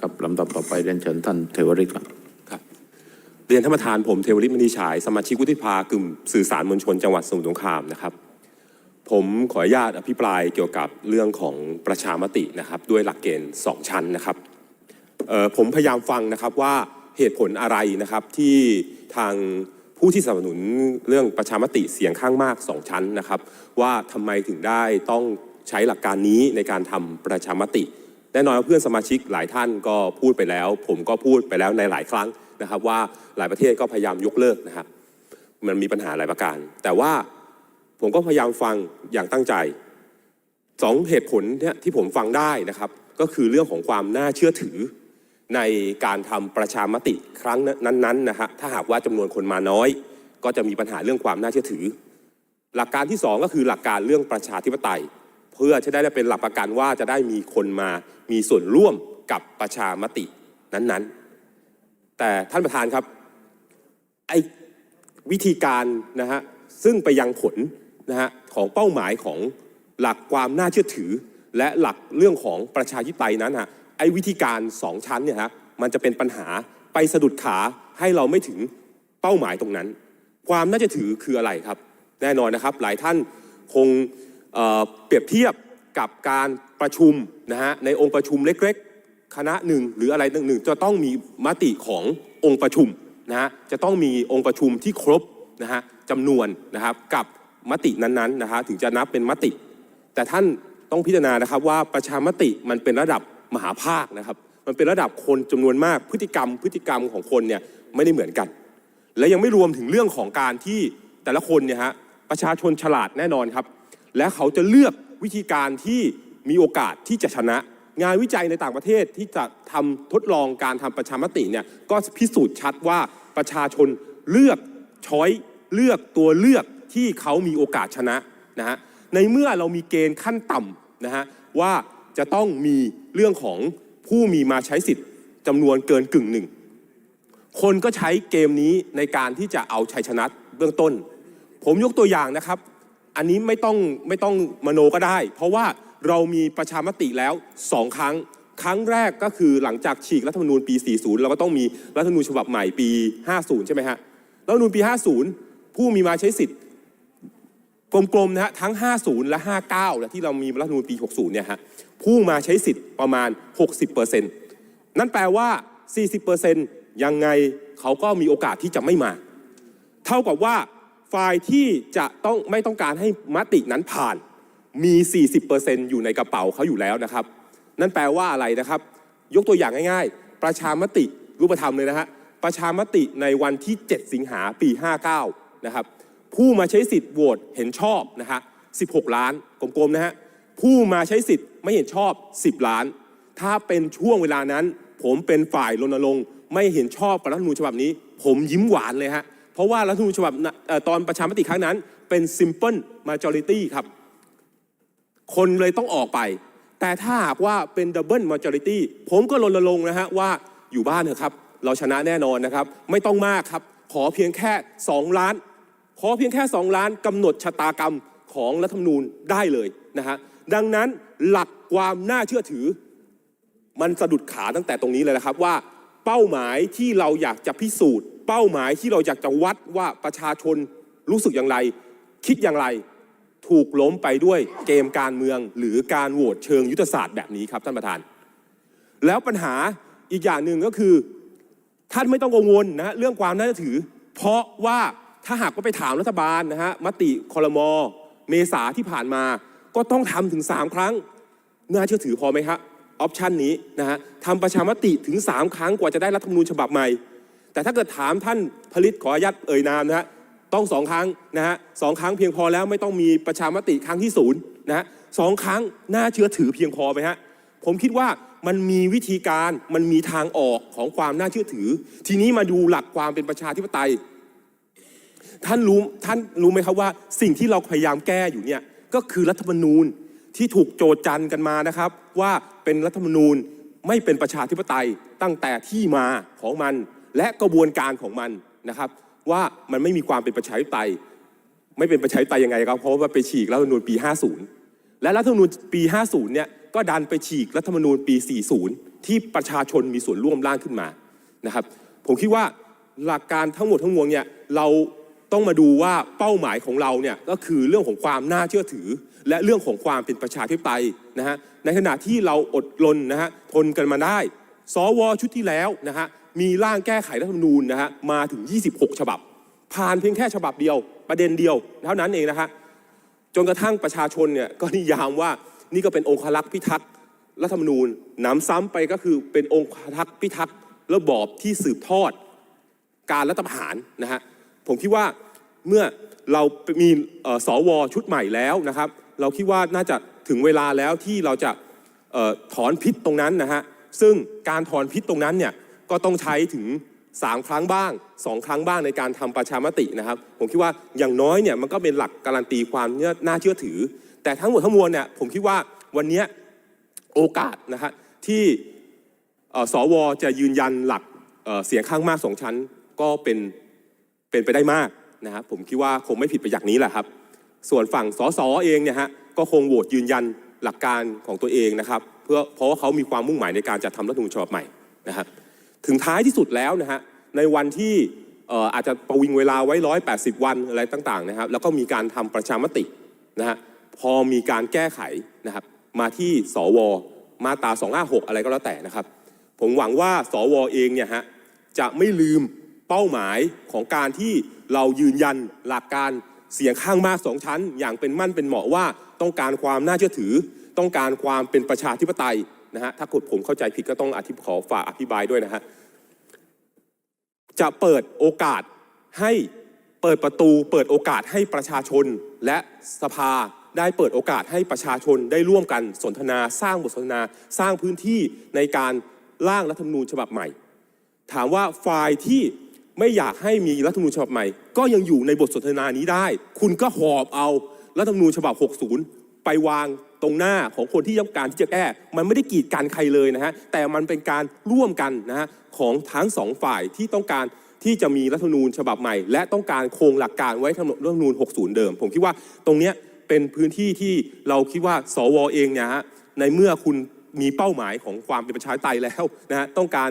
ครับลำดับต่อไปเรียนเชิญท่านเทวริตครับครับ เรียนท่านประธานผมเทวริตมณีฉายสมาชิกวุฒิภากลุ่มสื่อสารมวลชนจังหวัดสมุทรสงครามนะครับ ผมขออนุญาตอภิปรายเกี่ยวกับเรื่องของประชามตินะครับ ด้วยหลักเกณฑ์สองชั้นนะครับผมพยายามฟังนะครับว่าเหตุผลอะไรนะครับที่ทางผู้ที่สนับสนุนเรื่องประชามติเสียงข้างมากสองชั้นนะครับ ว่าทำไมถึงได้ต้องใช้หลักการนี้ในการทำประชามติ แน่นอนว่าเพื่อนสมาชิกหลายท่านก็พูดไปแล้ว ผมก็พูดไปแล้วในหลายครั้งนะครับ ว่าหลายประเทศก็พยายามยกเลิกนะครับมันมีปัญหาหลายประการ แต่ว่าผมก็พยายามฟังอย่างตั้งใจสองเหตุผลเนี่ยที่ผมฟังได้นะครับ ก็คือเรื่องของความน่าเชื่อถือในการทำประชามติครั้งนั้นๆนะฮะถ้าหากว่าจำนวนคนมาน้อย ก็จะมีปัญหาเรื่องความน่าเชื่อถือ หลักการที่สองก็คือหลักการเรื่องประชาธิปไตย เพื่อจะได้เป็นหลักประกันว่าจะได้มีคนมามีส่วนร่วมกับประชามตินั้นๆ แต่ท่านประธานครับไอ้วิธีการนะฮะซึ่งไปยังผลนะฮะของเป้าหมายของหลักความน่าเชื่อถือ และหลักเรื่องของประชาธิปไตยนั้นฮะไอ้วิธีการสองชั้นเนี่ยฮะมันจะเป็นปัญหาไปสะดุดขาให้เราไม่ถึงเป้าหมายตรงนั้น ความน่าจะถือคืออะไรครับ แน่นอนนะครับ หลายท่านคง เปรียบเทียบกับการประชุมนะฮะในองค์ประชุมเล็กๆ คณะหนึ่งหรืออะไรหนึ่งๆจะต้องมีมติขององค์ประชุมนะฮะจะต้องมีองค์ประชุมที่ครบนะฮะจำนวนนะครับกับมตินั้นๆนะฮะถึงจะนับเป็นมติ แต่ท่านต้องพิจารณานะครับว่าประชามติมันเป็นระดับมหาภาคนะครับ มันเป็นระดับคนจำนวนมากพฤติกรรม พฤติกรรมของคนเนี่ยไม่ได้เหมือนกัน และยังไม่รวมถึงเรื่องของการที่แต่ละคนเนี่ยฮะประชาชนฉลาดแน่นอนครับ และเขาจะเลือกวิธีการที่มีโอกาสที่จะชนะ งานวิจัยในต่างประเทศที่จะทำทดลองการทำประชามติเนี่ยก็พิสูจน์ชัดว่าประชาชนเลือกช้อยเลือกตัวเลือกที่เขามีโอกาสชนะนะฮะในเมื่อเรามีเกณฑ์ขั้นต่ำนะฮะว่าจะต้องมีเรื่องของผู้มีมาใช้สิทธิ์จำนวนเกินกึ่งหนึ่งคนก็ใช้เกมนี้ในการที่จะเอาชัยชนะเบื้องต้น ผมยกตัวอย่างนะครับ อันนี้ไม่ต้องไม่ต้องมโนก็ได้ เพราะว่าเรามีประชามติแล้วสองครั้ง ครั้งแรกก็คือหลังจากฉีกรัฐธรรมนูญปี 40 เราก็ต้องมีรัฐธรรมนูญฉบับใหม่ปี 50 ใช่ไหมฮะรัฐธรรมนูญปี 50 ผู้มีมาใช้สิทธิ์กลมๆนะฮะทั้ง 50 และ 59 และที่เรามีรัฐธรรมนูญปี 60 เนี่ยฮะผู้มาใช้สิทธิ์ประมาณ 60%นั่นแปลว่า 40%ยังไงเขาก็มีโอกาสที่จะไม่มา เท่ากับว่า ฝ่ายที่จะต้องไม่ต้องการให้มตินั้นผ่านมี 40%อยู่ในกระเป๋าเขาอยู่แล้วนะครับ นั่นแปลว่าอะไรนะครับ ยกตัวอย่างง่ายๆ ประชามติรูปธรรมเลยนะฮะประชามติในวันที่ 7 สิงหาปี 59 นะครับ ผู้มาใช้สิทธิ์โหวตเห็นชอบนะฮะ16 ล้านกลมๆนะฮะผู้มาใช้สิทธิ์ไม่เห็นชอบ 10 ล้าน ถ้าเป็นช่วงเวลานั้น ผมเป็นฝ่ายรณรงค์ไม่เห็นชอบกับรัฐธรรมนูญฉบับนี้ ผมยิ้มหวานเลยฮะ เพราะว่ารัฐธรรมนูญฉบับตอนประชามติครั้งนั้นเป็น simple majority ครับ คนเลยต้องออกไป แต่ถ้าหากว่าเป็น double majority ผมก็รณรงค์นะฮะว่าอยู่บ้านเถอะครับ เราชนะแน่นอนนะครับ ไม่ต้องมากครับ ขอเพียงแค่ 2 ล้าน ขอเพียงแค่ 2 ล้านกำหนดชะตากรรมของรัฐธรรมนูญได้เลยนะฮะดังนั้นหลักความน่าเชื่อถือ มันสะดุดขาตั้งแต่ตรงนี้เลยนะครับว่าเป้าหมายที่เราอยากจะพิสูจน์ เป้าหมายที่เราอยากจะวัดว่าประชาชนรู้สึกอย่างไร คิดอย่างไรถูกล้มไปด้วยเกมการเมืองหรือการโหวตเชิงยุทธศาสตร์แบบนี้ครับท่านประธาน แล้วปัญหาอีกอย่างหนึ่งก็คือ ท่านไม่ต้องกังวลนะเรื่องความน่าเชื่อถือ เพราะว่าถ้าหากว่าไปถามรัฐบาลนะฮะมติคอรมอเมษาที่ผ่านมาก็ต้องทำถึง 3 ครั้ง น่าเชื่อถือพอไหมครับออปชันนี้นะฮะทำประชามติถึง 3 ครั้งกว่าจะได้รัฐธรรมนูญฉบับใหม่ แต่ถ้าเกิดถามท่านผลิตขออนุญาตเอ่ยนามนะฮะต้องสองครั้งนะฮะสองครั้งเพียงพอแล้วไม่ต้องมีประชามติครั้งที่ศูนย์นะฮะสองครั้งน่าเชื่อถือเพียงพอไหมฮะผมคิดว่ามันมีวิธีการมันมีทางออกของความน่าเชื่อถือ ทีนี้มาดูหลักความเป็นประชาธิปไตย ท่านรู้ท่านรู้ไหมครับว่า สิ่งที่เราพยายามแก้อยู่เนี่ยก็คือรัฐธรรมนูญที่ถูกโจทย์จันกันมานะครับ ว่าเป็นรัฐธรรมนูญไม่เป็นประชาธิปไตยตั้งแต่ที่มาของมัน และกระบวนการของมันนะครับ ว่ามันไม่มีความเป็นประชาธิปไตย ไม่เป็นประชาธิปไตยยังไงครับเพราะว่าไปฉีกรัฐธรรมนูญปี 50 และรัฐธรรมนูญปี 50 เนี่ยก็ดันไปฉีกรัฐธรรมนูญปี 40 ที่ประชาชนมีส่วนร่วมร่างขึ้นมานะครับ ผมคิดว่าหลักการทั้งหมดทั้งมวลเนี่ยเราต้องมาดูว่าเป้าหมายของเราเนี่ยก็คือเรื่องของความน่าเชื่อถือ และเรื่องของความเป็นประชาธิปไตยนะฮะในขณะที่เราอดรนนะฮะทนกันมาได้ สวชุดที่แล้วนะฮะ มีร่างแก้ไขรัฐธรรมนูญนะฮะมาถึง 26 ฉบับ ผ่านเพียงแค่ฉบับเดียวประเด็นเดียวเท่านั้นเองนะฮะจนกระทั่งประชาชนเนี่ยก็นิยามว่านี่ก็เป็นองคลักษ์พิทักษ์รัฐธรรมนูญหนำซ้ำไปก็คือเป็นองคลักษ์พิทักษ์ระบอบที่สืบทอด การรัฐประหารนะฮะผมคิดว่าเมื่อเรามีเอ่อสวชุดใหม่แล้วนะครับ เราคิดว่าน่าจะถึงเวลาแล้วที่เราจะออถอนพิษตรงนั้นนะฮะซึ่งการถอนพิษตรงนั้นเนี่ย ก็ต้องใช้ถึง 3 ครั้งบ้าง 2 ครั้งบ้างในการทำประชามตินะครับ ผมคิดว่าอย่างน้อยเนี่ยมันก็เป็นหลักการันตีความน่าเชื่อถือ แต่ทั้งหมดทั้งมวลเนี่ยผมคิดว่าวันนี้โอกาสนะฮะที่เอ่อสวจะยืนยันหลักเเสียงข้างมากสองชั้นก็เป็นเป็นไปได้มากนะครับผมคิดว่าคงไม่ผิดไปจากนี้แหละครับ ส่วนฝั่งสสเองเนี่ยฮะก็คงโหวตยืนยันหลักการของตัวเองนะครับ เพื่อเพราะว่าเขามีความมุ่งหมายในการจัดทำรัฐธรรมนูญฉบับใหม่นะครับ ถึงท้ายที่สุดแล้วนะฮะในวันที่อาจจะประวิงเวลาไว้ 180 วันอะไรต่างๆนะครับ แล้วก็มีการทำประชามตินะฮะพอมีการแก้ไขนะครับ มาที่สวมาตรา 256 อะไรก็แล้วแต่นะครับ ผมหวังว่าสวเองเนี่ยฮะจะไม่ลืมเป้าหมายของการที่เรายืนยันหลักการเสียงข้างมากสองชั้น อย่างเป็นมั่นเป็นเหมาะว่าต้องการความน่าเชื่อถือ ต้องการความเป็นประชาธิปไตยนะฮะถ้ากดผมเข้าใจผิดก็ต้องอธิบขอฝากอธิบายด้วยนะฮะ จะเปิดโอกาสให้เปิดประตู เปิดโอกาสให้ประชาชน และสภาได้เปิดโอกาสให้ประชาชนได้ร่วมกันสนทนาสร้างบทสนทนาสร้างพื้นที่ในการร่างรัฐธรรมนูญฉบับใหม่ ถามว่าฝ่ายที่ไม่อยากให้มีรัฐธรรมนูญฉบับใหม่ ก็ยังอยู่ในบทสนทนานี้ได้ คุณก็หอบเอารัฐธรรมนูญฉบับ 60 ไปวาง ตรงหน้าของคนที่ต้องการที่จะแก้ มันไม่ได้กีดกันใครเลยนะฮะแต่มันเป็นการร่วมกันนะฮะของทั้งสองฝ่ายที่ต้องการที่จะมีรัฐธรรมนูญฉบับใหม่ และต้องการคงหลักการไว้ทำรัฐธรรมนูญ 60 เดิม ผมคิดว่าตรงเนี้ยเป็นพื้นที่ที่เราคิดว่าสวเองเนี่ยฮะในเมื่อคุณมีเป้าหมายของความเป็นประชาธิปไตยแล้วนะฮะต้องการ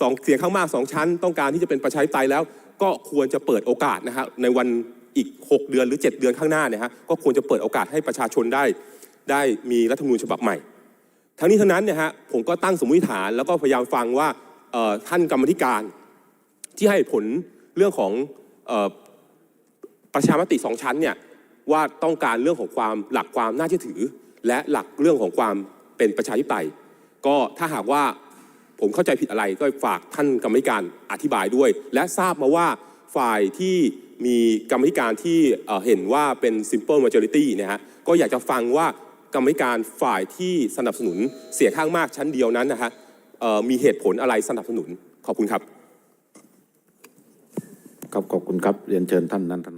สองเสียงข้างมากสองชั้น ต้องการที่จะเป็นประชาธิปไตยแล้ว ก็ควรจะเปิดโอกาสนะฮะในวันอีก 6 เดือนหรือ 7 เดือนข้างหน้าเนี่ยฮะก็ควรจะเปิดโอกาสให้ประชาชนได้ ได้มีรัฐธรรมนูญฉบับใหม่ ทั้งนี้ทั้งนั้นเนี่ยฮะผมก็ตั้งสมมติฐานแล้วก็พยายามฟังว่าท่านกรรมธิการที่ให้ผลเรื่องของอประชามติสองชั้นเนี่ยว่าต้องการเรื่องของความหลักความน่าเชื่อถือ และหลักเรื่องของความเป็นประชาธิปไตย ก็ถ้าหากว่าผมเข้าใจผิดอะไรก็ฝากท่านกรรมธิการอธิบายด้วย และทราบมาว่าฝ่ายที่มีกรรมธิการที่เอ่อเห็นว่าเป็น simple majority เนี่ยฮะก็อยากจะฟังว่า กรรมธิการฝ่ายที่สนับสนุนเสียข้างมากชั้นเดียวนั้นนะฮะมีเหตุผลอะไรสนับสนุนขอบคุณครับ ครับขอบคุณครับเรียนเชิญท่านนันทนา